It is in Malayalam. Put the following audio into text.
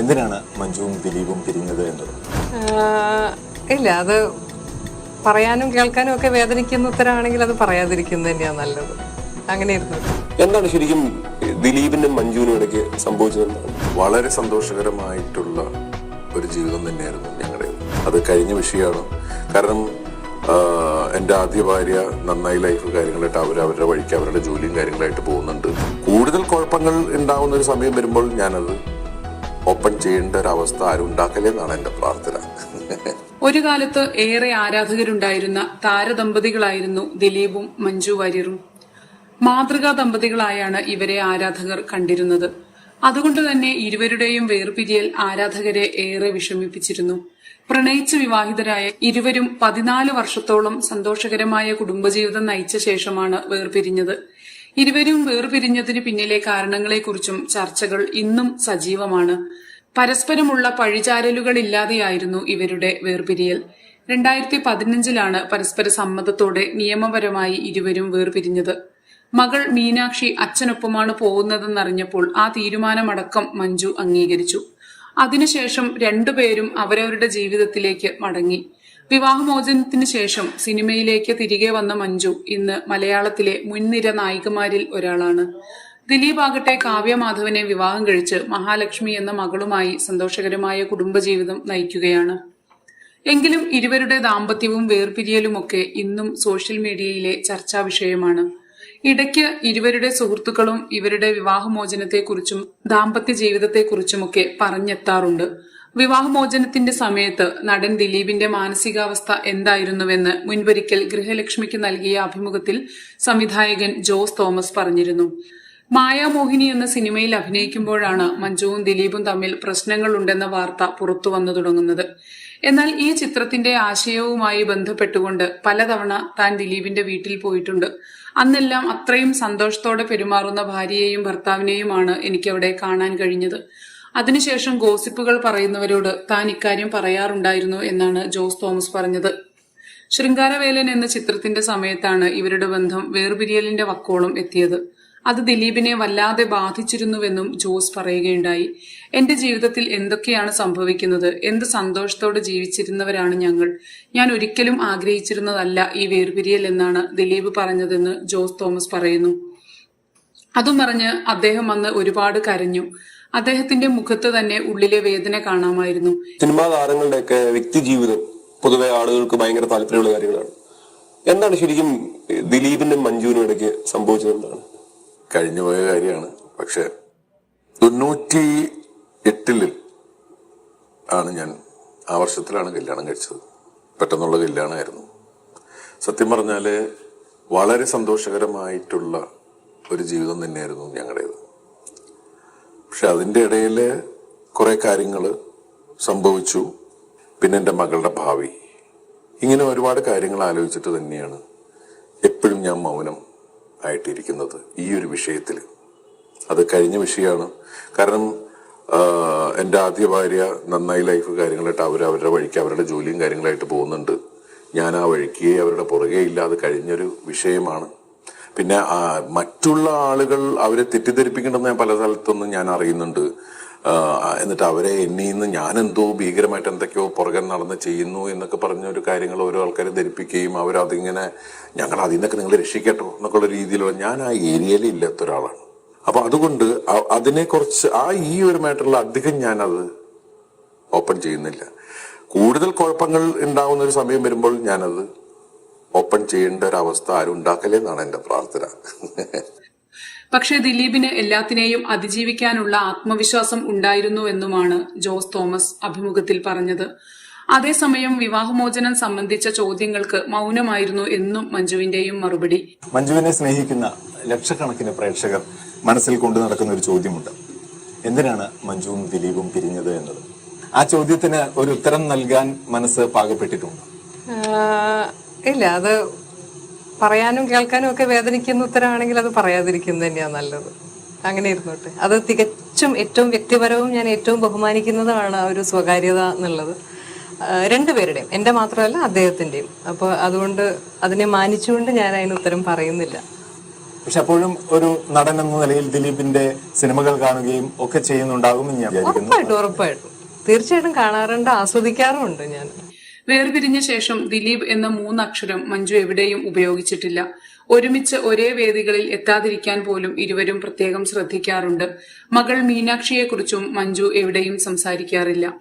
എന്തിനാണ് മഞ്ജുവും ദിലീപും പിരിഞ്ഞത് എന്നത് ഇല്ല അത് പറയാനും കേൾക്കാനും ഒക്കെ വേദനിക്കുന്ന ഉത്തരമാണെങ്കിൽ അത് പറയാതിരിക്കുന്നത് തന്നെയാണ് നല്ലത്. അങ്ങനെ ഇരുന്നത് എന്താണ് ശരിക്കും ദിലീപിനും മഞ്ജുവിനും ഇടയ്ക്ക് സംഭവിച്ചത് വളരെ സന്തോഷകരമായിട്ടുള്ള ഒരു ജീവിതം തന്നെയായിരുന്നു ഞങ്ങളുടെ. അത് കഴിഞ്ഞ വിഷയമാണ്. കാരണം എന്റെ ആദ്യ ഭാര്യ നന്നായി ലൈഫ് കാര്യങ്ങളായിട്ട് അവർ അവരുടെ വഴിക്ക് അവരുടെ ജോലിയും കാര്യങ്ങളായിട്ട് പോകുന്നുണ്ട്. കൂടുതൽ കുഴപ്പങ്ങൾ ഉണ്ടാവുന്ന ഒരു സമയം വരുമ്പോൾ ഞാനത് ഓപ്പൺ ചെയ്യേണ്ട ഒരു അവസ്ഥ ആരും ഉണ്ടാക്കലെന്നാണ് എന്റെ പ്രാർത്ഥന. ഒരു കാലത്ത് ഏറെ ആരാധകരുണ്ടായിരുന്ന താരദമ്പതികളായിരുന്നു ദിലീപും മഞ്ജു വാര്യറും മാതൃകാ ദമ്പതികളായാണ് ഇവരെ ആരാധകർ കണ്ടിരുന്നത്. അതുകൊണ്ട് തന്നെ ഇരുവരുടെയും വേർപിരിയൽ ആരാധകരെ ഏറെ വിഷമിപ്പിച്ചിരുന്നു. പ്രണയിച്ച് വിവാഹിതരായ ഇരുവരും പതിനാല് വർഷത്തോളം സന്തോഷകരമായ കുടുംബജീവിതം നയിച്ച ശേഷമാണ് വേർപിരിഞ്ഞത്. ഇരുവരും വേർപിരിഞ്ഞതിന് പിന്നിലെ കാരണങ്ങളെക്കുറിച്ചും ചർച്ചകൾ ഇന്നും സജീവമാണ്. പരസ്പരമുള്ള പഴിചാരലുകളില്ലാതെയായിരുന്നു ഇവരുടെ വേർപിരിയൽ. രണ്ടായിരത്തി പതിനഞ്ചിലാണ് പരസ്പര സമ്മതത്തോടെ നിയമപരമായി ഇരുവരും വേർപിരിഞ്ഞത്. മകൾ മീനാക്ഷി അച്ഛനൊപ്പമാണ് പോകുന്നതെന്നറിഞ്ഞപ്പോൾ ആ തീരുമാനമടക്കം മഞ്ജു അംഗീകരിച്ചു. അതിനുശേഷം രണ്ടുപേരും അവരവരുടെ ജീവിതത്തിലേക്ക് മടങ്ങി. വിവാഹമോചനത്തിന് ശേഷം സിനിമയിലേക്ക് തിരികെ വന്ന മഞ്ജു ഇന്ന് മലയാളത്തിലെ മുൻനിര നായികമാരിൽ ഒരാളാണ്. ദിലീപ് ആകട്ടെ കാവ്യ മാധവനെ വിവാഹം കഴിച്ച് മഹാലക്ഷ്മി എന്ന മകളുമായി സന്തോഷകരമായ കുടുംബജീവിതം നയിക്കുകയാണ്. എങ്കിലും ഇരുവരുടെ ദാമ്പത്യവും വേർപിരിയലുമൊക്കെ ഇന്നും സോഷ്യൽ മീഡിയയിലെ ചർച്ചാ വിഷയമാണ്. ഇടയ്ക്ക് ഇരുവരുടെ സുഹൃത്തുക്കളും ഇവരുടെ വിവാഹമോചനത്തെക്കുറിച്ചും ദാമ്പത്യ ജീവിതത്തെക്കുറിച്ചുമൊക്കെ പറഞ്ഞെത്താറുണ്ട്. വിവാഹമോചനത്തിന്റെ സമയത്ത് നടൻ ദിലീപിന്റെ മാനസികാവസ്ഥ എന്തായിരുന്നുവെന്ന് മുൻപൊരിക്കൽ ഗൃഹലക്ഷ്മിക്ക് നൽകിയ അഭിമുഖത്തിൽ സംവിധായകൻ ജോസ് തോമസ് പറഞ്ഞിരുന്നു. മായാമോഹിനി എന്ന സിനിമയിൽ അഭിനയിക്കുമ്പോഴാണ് മഞ്ജുവും ദിലീപും തമ്മിൽ പ്രശ്നങ്ങളുണ്ടെന്ന വാർത്ത പുറത്തു വന്നു തുടങ്ങുന്നത്. എന്നാൽ ഈ ചിത്രത്തിന്റെ ആശയവുമായി ബന്ധപ്പെട്ടുകൊണ്ട് പലതവണ താൻ ദിലീപിന്റെ വീട്ടിൽ പോയിട്ടുണ്ട്. അന്നെല്ലാം അത്രയും സന്തോഷത്തോടെ പെരുമാറുന്ന ഭാര്യയെയും ഭർത്താവിനെയുമാണ് എനിക്കവിടെ കാണാൻ കഴിഞ്ഞത്. അതിനുശേഷം ഗോസിപ്പുകൾ പറയുന്നവരോട് താൻ ഇക്കാര്യം പറയാറുണ്ടായിരുന്നു എന്നാണ് ജോസ് തോമസ് പറഞ്ഞത്. ശൃംഗാരവേലൻ എന്ന ചിത്രത്തിന്റെ സമയത്താണ് ഇവരുടെ ബന്ധം വേർപിരിയലിന്റെ വക്കോളം എത്തിയത്. അത് ദിലീപിനെ വല്ലാതെ ബാധിച്ചിരുന്നുവെന്നും ജോസ് പറയുകയുണ്ടായി. എന്റെ ജീവിതത്തിൽ എന്തൊക്കെയാണ് സംഭവിക്കുന്നത്? എന്ത് സന്തോഷത്തോടെ ജീവിച്ചിരുന്നവരാണ് ഞങ്ങൾ? ഞാൻ ഒരിക്കലും ആഗ്രഹിച്ചിരുന്നതല്ല ഈ വേർപിരിയൽ എന്നാണ് ദിലീപ് പറഞ്ഞതെന്ന് ജോസ് തോമസ് പറയുന്നു. അതും പറഞ്ഞ് അദ്ദേഹം അന്ന് ഒരുപാട് കരഞ്ഞു. അദ്ദേഹത്തിന്റെ മുഖത്ത് തന്നെ ഉള്ളിലെ വേദന കാണാമായിരുന്നു. സിനിമാ താരങ്ങളുടെയൊക്കെ വ്യക്തി ജീവിതം പൊതുവെ ആളുകൾക്ക് ഭയങ്കര താല്പര്യമുള്ള കാര്യങ്ങളാണ്. എന്താണ് ശരിക്കും ദിലീപിനും മഞ്ജുവിനും ഇടയ്ക്ക് സംഭവിച്ചത് എന്താണ്? കഴിഞ്ഞു പോയ കാര്യമാണ്. പക്ഷെ തൊണ്ണൂറ്റി എട്ടിൽ ആണ് ഞാൻ ആ വർഷത്തിലാണ് കല്യാണം കഴിച്ചത്. പെട്ടെന്നുള്ള കല്യാണമായിരുന്നു. സത്യം പറഞ്ഞാൽ വളരെ സന്തോഷകരമായിട്ടുള്ള ഒരു ജീവിതം തന്നെയായിരുന്നു ഞങ്ങളുടേത്. പക്ഷെ അതിന്റെ ഇടയിൽ കുറെ കാര്യങ്ങൾ സംഭവിച്ചു. പിന്നെ എന്റെ മകളുടെ ഭാവി. ഇങ്ങനെ ഒരുപാട് കാര്യങ്ങൾ ആലോചിച്ചിട്ട് തന്നെയാണ് എപ്പോഴും ഞാൻ മൗനം ആയിട്ടിരിക്കുന്നത് ഈ ഒരു വിഷയത്തിൽ അത് കഴിഞ്ഞ വിഷയമാണ്. കാരണം എന്റെ ആദ്യ ഭാര്യ നന്നായി ലൈഫ് കാര്യങ്ങളായിട്ട് അവർ അവരുടെ വഴിക്ക് അവരുടെ ജോലിയും കാര്യങ്ങളായിട്ട് പോകുന്നുണ്ട്. ഞാൻ ആ വഴിക്ക് അവരുടെ പുറകെ ഇല്ലാതെ കഴിഞ്ഞൊരു വിഷയമാണ്. പിന്നെ മറ്റുള്ള ആളുകൾ അവരെ തെറ്റിദ്ധരിപ്പിക്കണമെന്ന് ഞാൻ പല സ്ഥലത്തൊന്നും ഞാൻ അറിയുന്നുണ്ട്. എന്നിട്ട് അവരെ എന്നിൽ നിന്ന് ഞാനെന്തോ ഭീകരമായിട്ട് എന്തൊക്കെയോ പുറകെ നടന്ന് ചെയ്യുന്നു എന്നൊക്കെ പറഞ്ഞ ഒരു കാര്യങ്ങൾ ഓരോ ആൾക്കാരെ ധരിപ്പിക്കുകയും അവരതിങ്ങനെ ഞങ്ങൾ അതിൽ നിന്നൊക്കെ നിങ്ങൾ രക്ഷിക്കട്ടോ എന്നൊക്കെയുള്ള രീതിയിലുള്ള ഞാൻ ആ ഏരിയയിൽ ഇല്ലാത്ത ഒരാളാണ്. അപ്പൊ അതുകൊണ്ട് അതിനെ കുറിച്ച് ആ ഈ ഒരു മാറ്ററിൽ അധികം ഞാനത് ഓപ്പൺ ചെയ്യുന്നില്ല. കൂടുതൽ കുഴപ്പങ്ങൾ ഉണ്ടാകുന്ന ഒരു സമയം വരുമ്പോൾ ഞാനത് ഓപ്പൺ ചെയ്യേണ്ട ഒരു അവസ്ഥ ആരും ഉണ്ടാക്കലെന്നാണ് എന്റെ പ്രാർത്ഥന. പക്ഷേ ദിലീപിന് എല്ലാത്തിനെയും അതിജീവിക്കാനുള്ള ആത്മവിശ്വാസം ഉണ്ടായിരുന്നു എന്നുമാണ് ജോസ് തോമസ് അഭിമുഖത്തിൽ പറഞ്ഞത്. അതേസമയം വിവാഹമോചനം സംബന്ധിച്ച ചോദ്യങ്ങൾക്ക് മൗനമായിരുന്നു എന്നും മഞ്ജുവിന്റെയും മറുപടി. മഞ്ജുവിനെ സ്നേഹിക്കുന്ന ലക്ഷക്കണക്കിന് പ്രേക്ഷകർ മനസ്സിൽ കൊണ്ടു നടക്കുന്ന ഒരു ചോദ്യമുണ്ട്. എന്തിനാണ് മഞ്ജുവും ദിലീപും പിരിഞ്ഞത് എന്നത്? ആ ചോദ്യത്തിന് ഒരു ഉത്തരം നൽകാൻ മനസ്സ് പാകപ്പെട്ടിട്ടുണ്ട്? ഇല്ല അത് പറയാനും കേൾക്കാനും ഒക്കെ വേദനിക്കുന്ന ഉത്തരമാണെങ്കിൽ അത് പറയാതിരിക്കുന്നത് തന്നെയാണ് നല്ലത്. അങ്ങനെ ഇരുന്നോട്ടെ. അത് തികച്ചും ഏറ്റവും വ്യക്തിപരവും ഞാൻ ഏറ്റവും ബഹുമാനിക്കുന്നതുമാണ് ആ ഒരു സ്വകാര്യത എന്നുള്ളത്. രണ്ടുപേരുടെയും എന്റെ മാത്രമല്ല അദ്ദേഹത്തിന്റെയും. അപ്പോൾ അതുകൊണ്ട് അതിനെ മാനിച്ചുകൊണ്ട് ഞാൻ അതിന് ഉത്തരം പറയുന്നില്ല. പക്ഷെ അപ്പോഴും ഒരു നടൻ എന്ന നിലയിൽ ദിലീപിന്റെ സിനിമകൾ കാണുകയും ഒക്കെ ചെയ്യുന്നുണ്ടാകുമെന്ന് ഞാൻ ഉറപ്പായിട്ടും ഉറപ്പായിട്ടും. തീർച്ചയായിട്ടും കാണാറുണ്ട് ആസ്വദിക്കാറുമുണ്ട് ഞാൻ. വേർപിരിഞ്ഞ ശേഷം ദിലീപ് എന്ന മൂന്നക്ഷരം മഞ്ജു എവിടെയും ഉപയോഗിച്ചിട്ടില്ല. ഒരുമിച്ച് ഒരേ വേദികളിൽ എത്താതിരിക്കാൻ പോലും ഇരുവരും പ്രത്യേകം ശ്രദ്ധിക്കാറുണ്ട്. മകൾ മീനാക്ഷിയെക്കുറിച്ചും മഞ്ജു എവിടെയും സംസാരിക്കാറില്ല.